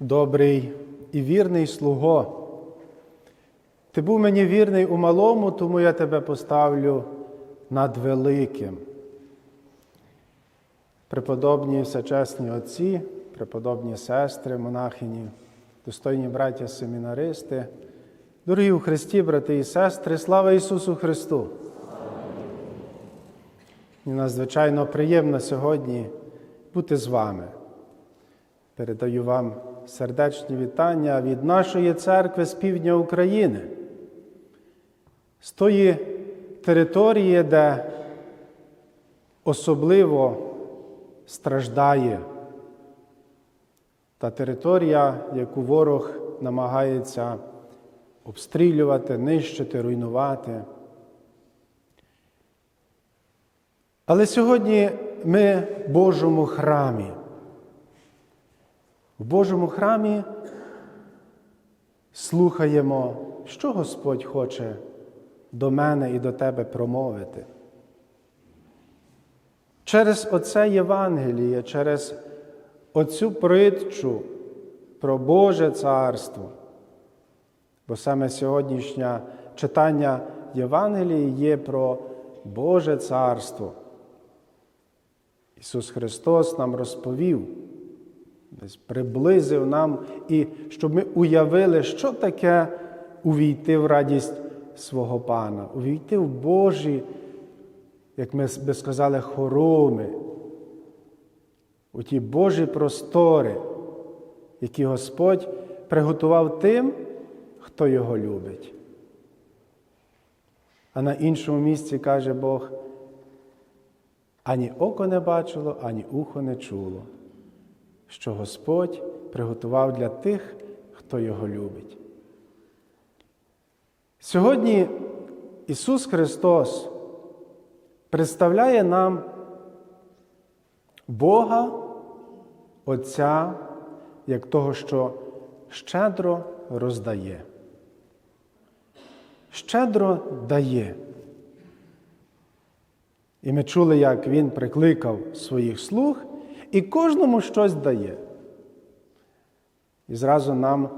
добрий і вірний слуго. Ти був мені вірний у малому, тому я тебе поставлю над великим. Преподобні всечесні отці, преподобні сестри, монахині, достойні браття семінаристи, дорогі у Христі, брати і сестри, слава Ісусу Христу! Мені надзвичайно приємно сьогодні бути з вами. Передаю вам сердечні вітання від нашої церкви з півдня України, з тої території, де особливо страждає та територія, яку ворог намагається обстрілювати, нищити, руйнувати. Але сьогодні ми в Божому храмі. В Божому храмі слухаємо, що Господь хоче до мене і до тебе промовити. Через оце Євангеліє, через оцю притчу про Боже Царство. Бо саме сьогоднішнє читання Євангелії є про Боже Царство. Ісус Христос нам розповів, приблизив нам, і щоб ми уявили, що таке увійти в радість свого Пана, увійти в Божі, як ми би сказали, хороми, у ті Божі простори, які Господь приготував тим, хто його любить. А на іншому місці каже Бог, ані око не бачило, ані ухо не чуло, що Господь приготував для тих, хто його любить. Сьогодні Ісус Христос представляє нам Бога Отця як того, що щедро роздає. Щедро дає. І ми чули, як Він прикликав своїх слуг і кожному щось дає. І зразу нам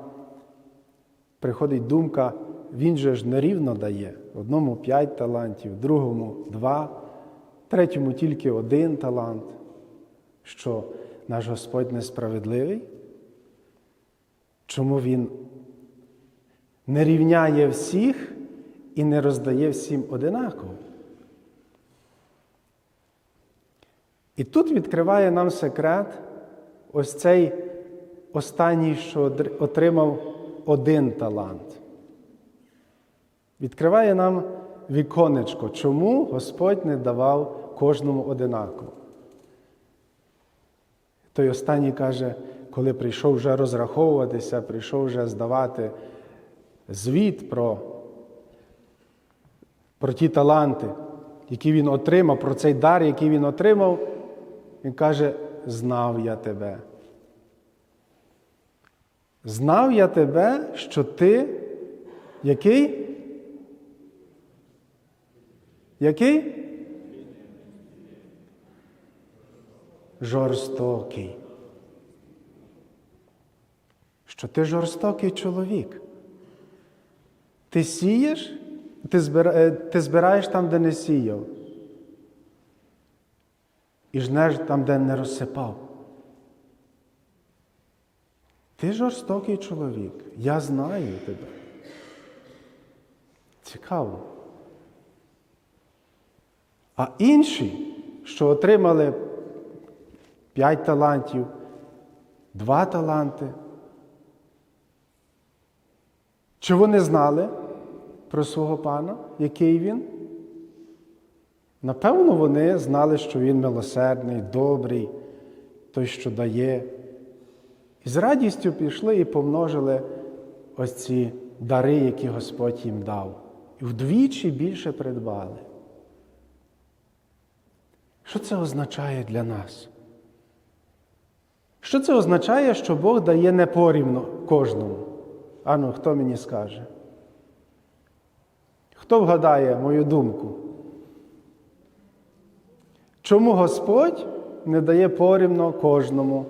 приходить думка, він же ж нерівно дає. Одному п'ять талантів, другому два, третьому тільки один талант. Що наш Господь несправедливий? Чому Він не рівняє всіх і не роздає всім одинаково? І тут відкриває нам секрет ось цей останній, що отримав один талант. Відкриває нам віконечко, чому Господь не давав кожному одинаково. Той останній каже, коли прийшов вже розраховуватися, прийшов вже здавати звіт про, про ті таланти, які він отримав, про цей дар, який він отримав, він каже, знав я тебе. Знав я тебе, що ти який? Який? Жорстокий. Що ти жорстокий чоловік. Ти сієш, ти, ти збираєш там, де не сіяв. І жнеш там, де не розсипав. Ти жорстокий чоловік. Я знаю тебе. Цікаво. А інші, що отримали п'ять талантів, два таланти, чи вони знали про свого пана, який він? Напевно, вони знали, що він милосердний, добрий, той, що дає. І з радістю пішли і помножили ось ці дари, які Господь їм дав. І вдвічі більше придбали. Що це означає для нас? Що це означає, що Бог дає непорівно кожному? Ану, хто мені скаже? Хто вгадає мою думку? Чому Господь не дає порівно кожному?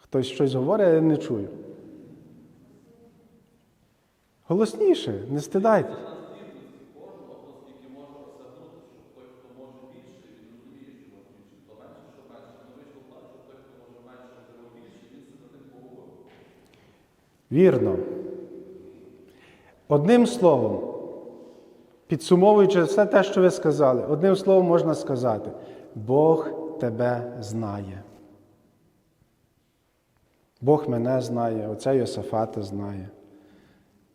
Хтось щось говорить, а я не чую. Голосніше, не стидайте. Вірно. Одним словом, підсумовуючи все те, що ви сказали, одним словом можна сказати: Бог тебе знає. Бог мене знає, отця Йосафата знає,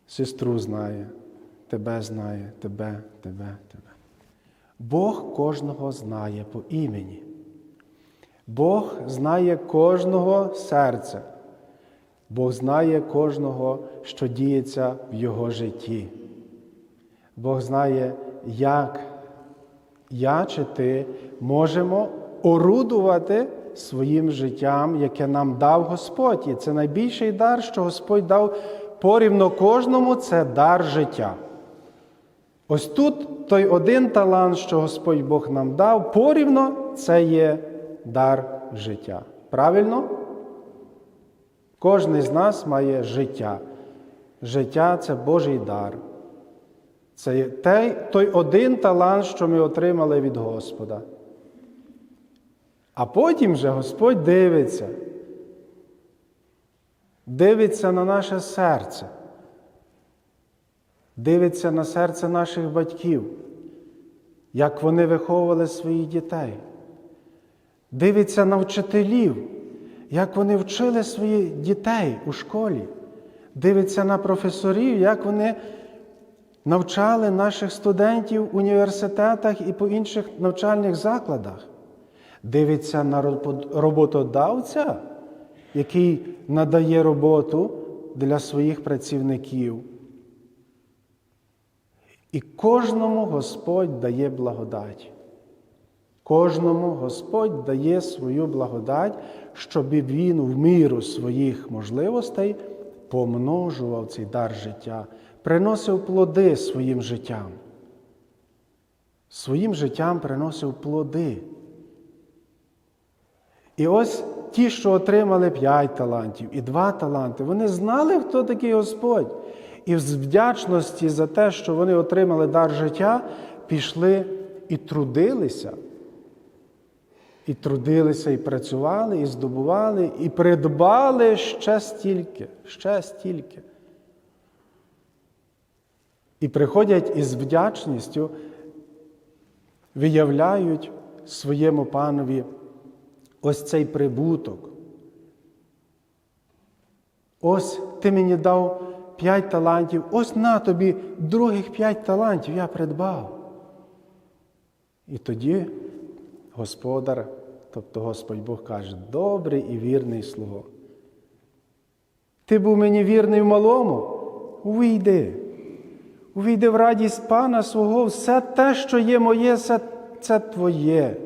сестру знає, тебе знає, тебе, тебе, тебе. Бог кожного знає по імені. Бог знає кожного серця. Бог знає кожного, що діється в його житті. Бог знає, як я чи ти можемо орудувати своїм життям, яке нам дав Господь. І це найбільший дар, що Господь дав порівно кожному це дар життя. Ось тут той один талант, що Господь Бог нам дав, порівно це є дар життя. Правильно? Кожен з нас має життя. Життя це Божий дар. Це є той один талант, що ми отримали від Господа. А потім же Господь дивиться, дивиться на наше серце, дивиться на серце наших батьків, як вони виховували своїх дітей, дивиться на вчителів, як вони вчили своїх дітей у школі, дивиться на професорів, як вони навчали наших студентів в університетах і по інших навчальних закладах. Дивиться на роботодавця, який надає роботу для своїх працівників. І кожному Господь дає благодать. Кожному Господь дає свою благодать, щоб він в міру своїх можливостей помножував цей дар життя, приносив плоди своїм життям. Своїм життям приносив плоди. І ось ті, що отримали п'ять талантів і два таланти, вони знали, хто такий Господь. І з вдячності за те, що вони отримали дар життя, пішли і трудилися. І трудилися, і працювали, і здобували, і придбали ще стільки, ще стільки. І приходять із вдячністю, виявляють своєму панові ось цей прибуток. Ось ти мені дав п'ять талантів, ось на тобі других п'ять талантів я придбав. І тоді господар, тобто Господь Бог каже, добрий і вірний слуго. Ти був мені вірний в малому, увійди, увійди в радість пана свого, все те, що є моє, все це твоє.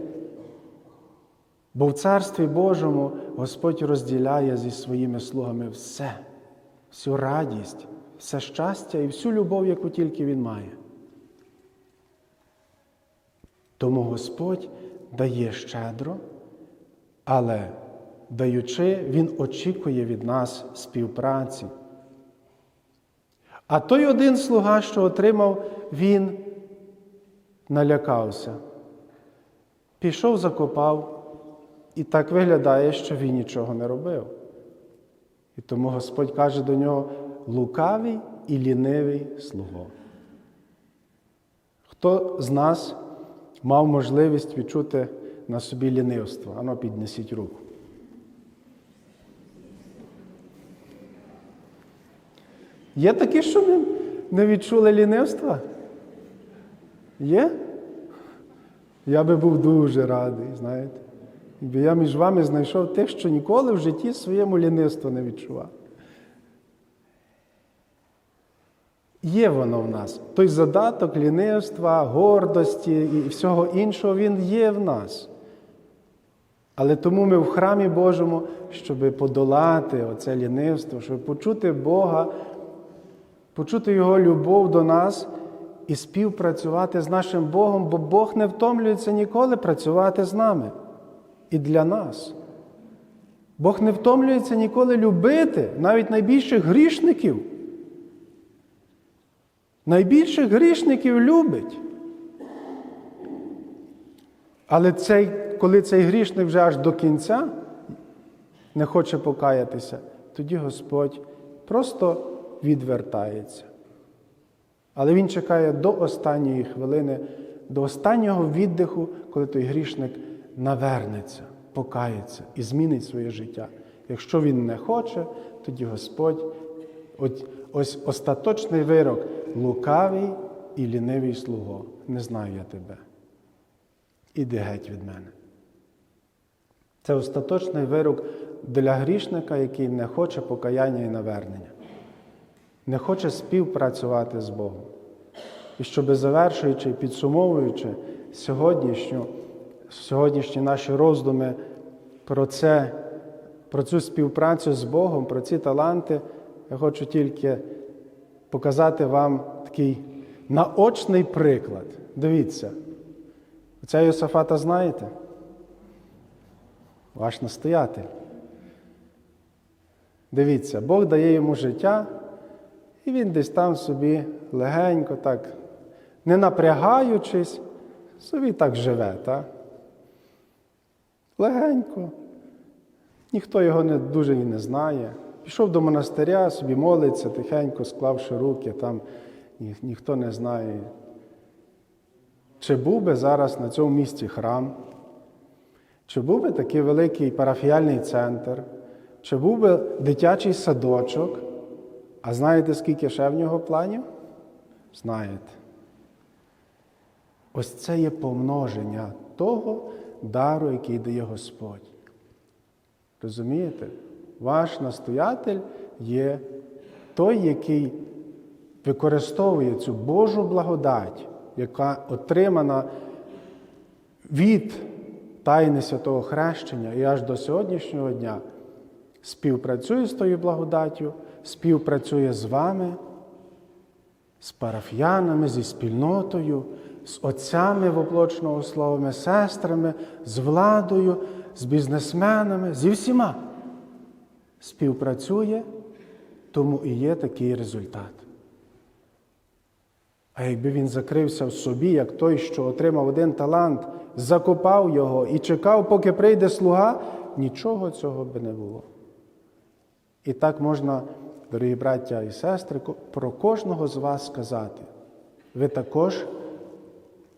Бо в Царстві Божому Господь розділяє зі своїми слугами все, всю радість, все щастя і всю любов, яку тільки Він має. Тому Господь дає щедро, але даючи, Він очікує від нас співпраці. А той один слуга, що отримав, він налякався, пішов, закопав. І так виглядає, що він нічого не робив. І тому Господь каже до нього лукавий і лінивий слуго. Хто з нас мав можливість відчути на собі лінивство? Ано піднесіть руку. Є такі, що ми не відчули лінивства? Є? Я би був дуже радий, знаєте. Бо я між вами знайшов тих, що ніколи в житті своєму лінивства не відчував. Є воно в нас. Той задаток лінивства, гордості і всього іншого, він є в нас. Але тому ми в храмі Божому, щоб подолати оце лінивство, щоб почути Бога, почути Його любов до нас і співпрацювати з нашим Богом, бо Бог не втомлюється ніколи працювати з нами і для нас. Бог не втомлюється ніколи любити навіть найбільших грішників. Найбільших грішників любить. Але цей, коли цей грішник вже аж до кінця не хоче покаятися, тоді Господь просто відвертається. Але Він чекає до останньої хвилини, до останнього віддиху, коли той грішник навернеться, покається і змінить своє життя. Якщо він не хоче, тоді Господь ось, остаточний вирок лукавий і лінивий слуго. Не знаю я тебе. Іди геть від мене. Це остаточний вирок для грішника, який не хоче покаяння і навернення, не хоче співпрацювати з Богом. І щоб завершуючи і підсумовуючи сьогоднішню, сьогоднішні наші роздуми про це, про цю співпрацю з Богом, про ці таланти, я хочу тільки показати вам такий наочний приклад. Дивіться, оця Йосафата знаєте? Ваш настоятель. Дивіться, Бог дає йому життя, і він десь там собі легенько, так, не напрягаючись, собі так живе, так? Легенько. Ніхто його не дуже і не знає. Пішов до монастиря, собі молиться, тихенько склавши руки, там ні, ніхто не знає. Чи був би зараз на цьому місці храм? Чи був би такий великий парафіяльний центр, чи був би дитячий садочок? А знаєте, скільки ще в нього планів? Знаєте. Ось це є помноження того дару, який дає Господь. Розумієте? Ваш настоятель є той, який використовує цю Божу благодать, яка отримана від тайни святого хрещення і аж до сьогоднішнього дня співпрацює з тою благодаттю, співпрацює з вами, з парафіянами, зі спільнотою, з отцями воплочного словами, сестрами, з владою, з бізнесменами, зі всіма. Співпрацює, тому і є такий результат. А якби він закрився в собі, як той, що отримав один талант, закопав його і чекав, поки прийде слуга, нічого цього би не було. І так можна, дорогі браття і сестри, про кожного з вас сказати. Ви також,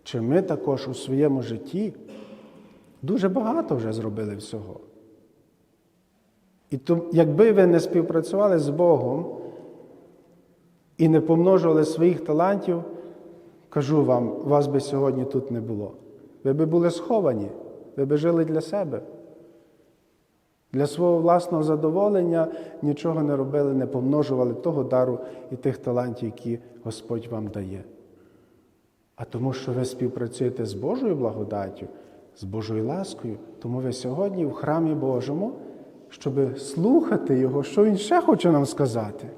чи ми також у своєму житті дуже багато вже зробили всього. І то, якби ви не співпрацювали з Богом і не помножували своїх талантів, кажу вам, вас би сьогодні тут не було. Ви би були сховані, ви би жили для себе. Для свого власного задоволення нічого не робили, не помножували того дару і тих талантів, які Господь вам дає. А тому, що ви співпрацюєте з Божою благодаттю, з Божою ласкою, тому ви сьогодні в храмі Божому, щоб слухати Його, що Він ще хоче нам сказати,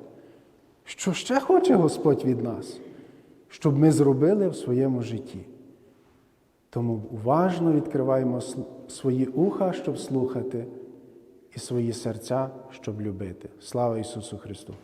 що ще хоче Господь від нас, щоб ми зробили в своєму житті. Тому уважно відкриваємо свої уха, щоб слухати, і свої серця, щоб любити. Слава Ісусу Христу!